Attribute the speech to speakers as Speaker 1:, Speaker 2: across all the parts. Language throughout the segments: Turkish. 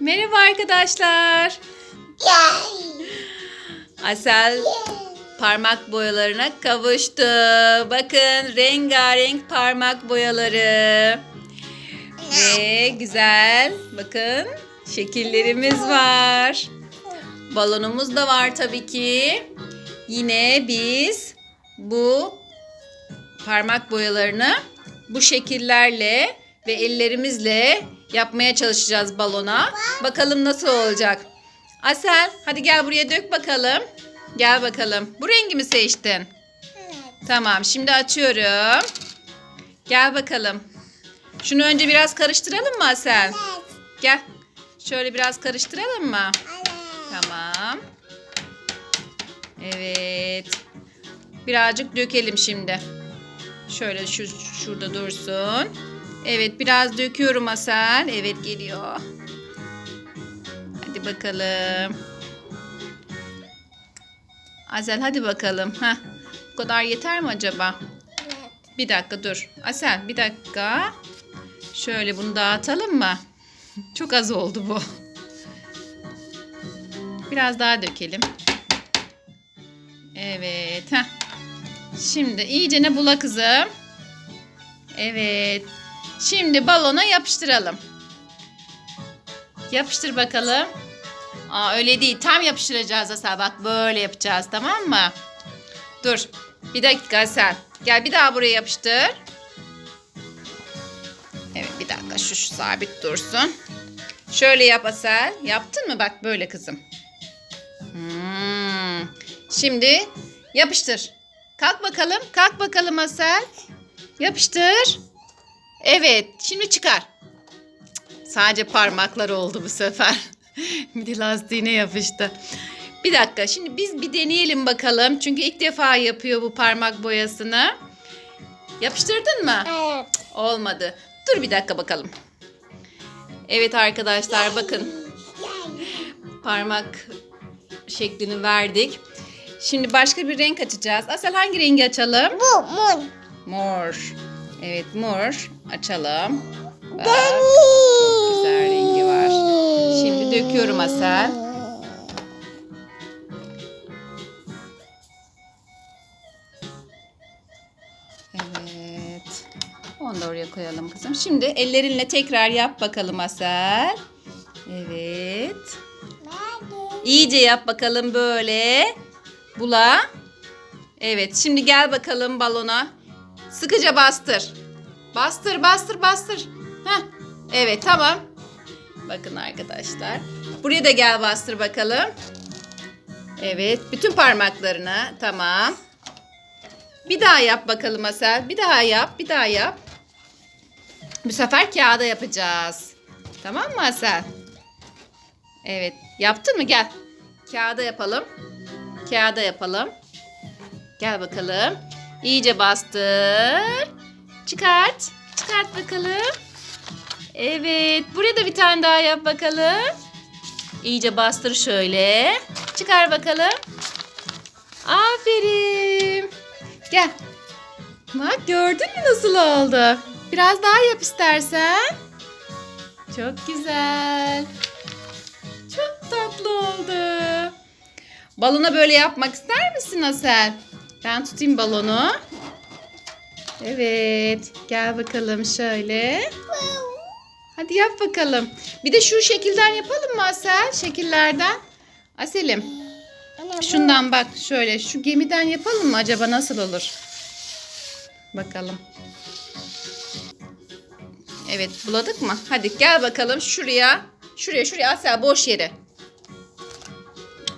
Speaker 1: Merhaba arkadaşlar. Asel parmak boyalarına kavuştu. Bakın rengarenk parmak boyaları. Ve güzel bakın şekillerimiz var. Balonumuz da var tabii ki. Yine biz bu parmak boyalarını bu şekillerle ve ellerimizle yapmaya çalışacağız balona. Bakalım nasıl olacak. Asel hadi gel buraya dök bakalım. Gel bakalım. Bu rengi mi seçtin? Tamam şimdi açıyorum. Gel bakalım. Şunu önce biraz karıştıralım mı Asel? Gel. Şöyle biraz karıştıralım mı? Tamam. Evet. Birazcık dökelim şimdi. Şöyle şu şurada dursun. Evet biraz döküyorum Asel. Evet geliyor. Hadi bakalım. Asel hadi bakalım. Heh. Bu kadar yeter mi acaba? Bir dakika dur. Asel bir dakika. Şöyle bunu dağıtalım mı? Çok az oldu bu. Biraz daha dökelim. Evet. Heh. Şimdi iyice ne bula kızım. Evet. Şimdi balona yapıştıralım. Yapıştır bakalım. Aa öyle değil. Tam yapıştıracağız Asel. Bak böyle yapacağız tamam mı? Dur. Bir dakika Asel. Gel bir daha buraya yapıştır. Evet bir dakika şu, şu sabit dursun. Şöyle yap Asel. Yaptın mı? Bak böyle kızım. Hmm. Şimdi yapıştır. Kalk bakalım. Kalk bakalım Asel. Yapıştır. Evet. Şimdi çıkar. Cık, Sadece parmaklar oldu bu sefer. bir de lastiğine yapıştı. Bir dakika. Şimdi biz bir deneyelim bakalım. Çünkü ilk defa yapıyor bu parmak boyasını. Yapıştırdın mı?
Speaker 2: Evet.
Speaker 1: Olmadı. Dur bir dakika bakalım. Evet arkadaşlar bakın. Parmak şeklini verdik. Şimdi başka bir renk açacağız. Asel hangi rengi açalım?
Speaker 2: Bu mun.
Speaker 1: Mor. Evet mor. Açalım. Bak,
Speaker 2: Deniz.
Speaker 1: güzel rengi var. Şimdi döküyorum Asel. Evet. Onu da oraya koyalım kızım. Şimdi ellerinle tekrar yap bakalım Asel. Evet. İyice yap bakalım böyle. Bula. Evet şimdi gel bakalım balona. Sıkıca bastır. Bastır bastır bastır. Heh. Evet tamam. Bakın arkadaşlar. Buraya da gel bastır bakalım. Evet bütün parmaklarına tamam. Bir daha yap bakalım Asel. Bir daha yap bir daha yap. Bu sefer kağıda yapacağız. Tamam mı Asel? Evet. Yaptın mı? Gel. Kağıda yapalım. Kağıda yapalım. Gel bakalım. İyice bastır. Çıkart. Çıkart bakalım. Evet. Buraya da bir tane daha yap bakalım. İyice bastır şöyle. Çıkar bakalım. Aferin. Gel. Bak gördün mü nasıl oldu? Biraz daha yap istersen. Çok güzel. Çok tatlı oldu. Balona böyle yapmak ister misin Asel? Ben tutayım balonu. Evet. Gel bakalım şöyle. Hadi yap bakalım. Bir de şu şekilden yapalım mı Asel? Şekillerden. Asel'im şundan bak şöyle şu gemiden yapalım mı acaba nasıl olur? Bakalım. Evet buladık mı? Hadi gel bakalım şuraya. Şuraya şuraya Asel boş yere.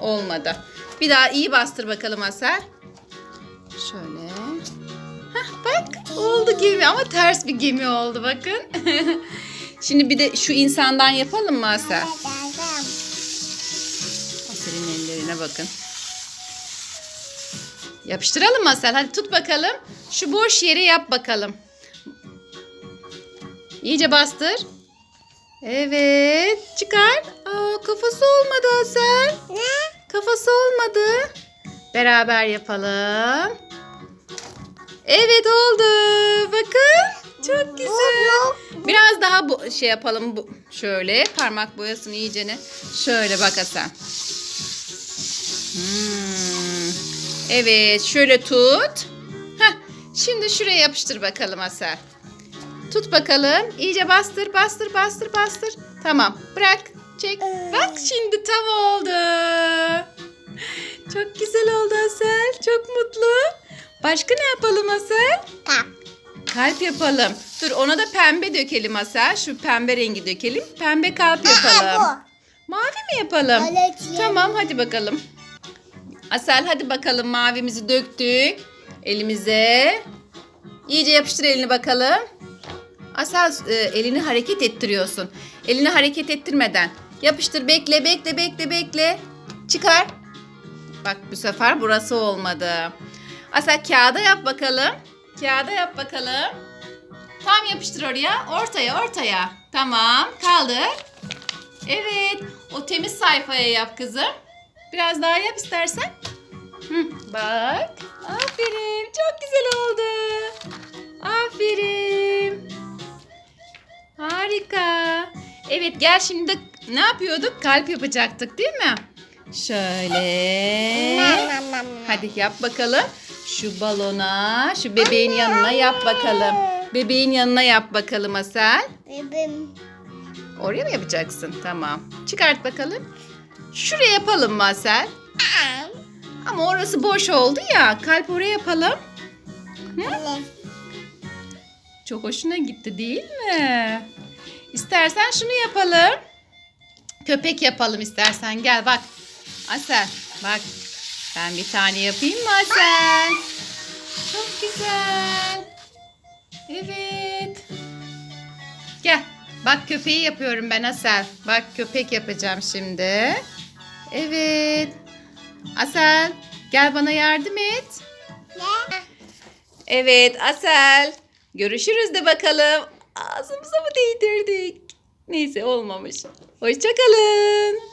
Speaker 1: Olmadı. Bir daha iyi bastır bakalım Asel. Şöyle. Oldu gemi ama ters bir gemi oldu bakın. Şimdi bir de şu insandan yapalım mı Asel? Asel'in ellerine bakın. Yapıştıralım mı Asel? Hadi tut bakalım. Şu boş yeri yap bakalım. İyice bastır. Evet. Çıkar. Aa, kafası olmadı Asel.
Speaker 2: Ne?
Speaker 1: Kafası olmadı. Beraber yapalım. Evet oldu. Bakın. Çok güzel. Biraz daha bu şey yapalım bu şöyle parmak boyasını iyicene. Şöyle bak Hasan. Hmm. Evet şöyle tut. Heh, şimdi şuraya yapıştır bakalım Hasan. Tut bakalım. İyice bastır, bastır, bastır, bastır. Tamam. Bırak. Çek. Bak şimdi tam oldu. Çok güzel oldu Asel. Çok mutlu. Başka ne yapalım Asel? Kalp yapalım. Dur ona da pembe dökelim Asel. Şu pembe rengi dökelim. Pembe kalp yapalım. Mavi mi yapalım? Tamam hadi bakalım. Asel hadi bakalım mavimizi döktük. Elimize. İyice yapıştır elini bakalım. Asel e, elini hareket ettiriyorsun. Elini hareket ettirmeden. Yapıştır bekle bekle bekle bekle. Çıkar. Bak bu sefer burası olmadı. Asel kağıda yap bakalım. Kağıda yap bakalım. Tam yapıştır oraya. Ortaya ortaya. Tamam kaldır. Evet. O temiz sayfaya yap kızım. Biraz daha yap istersen. Hı, bak. Aferin. Çok güzel oldu. Aferin. Harika. Evet gel şimdi ne yapıyorduk? Kalp yapacaktık değil mi? Şöyle. Hadi yap bakalım. Şu balona, şu bebeğin yanına yap bakalım. Bebeğin yanına yap bakalım Asel.
Speaker 2: Bebeğim.
Speaker 1: Oraya mı yapacaksın? Tamam. Çıkart bakalım. Şuraya yapalım mı Asel? Ama orası boş oldu ya. Kalp oraya yapalım. Çok hoşuna gitti değil mi? İstersen şunu yapalım. Köpek yapalım istersen. Gel bak. Asel bak. Ben bir tane yapayım mı Asel? Çok güzel. Evet. Gel. Bak köpeği yapıyorum ben Asel. Bak köpek yapacağım şimdi. Evet. Asel gel bana yardım et. Evet Asel. Görüşürüz de bakalım. Ağzımıza mı değdirdik? Neyse olmamış. Hoşçakalın.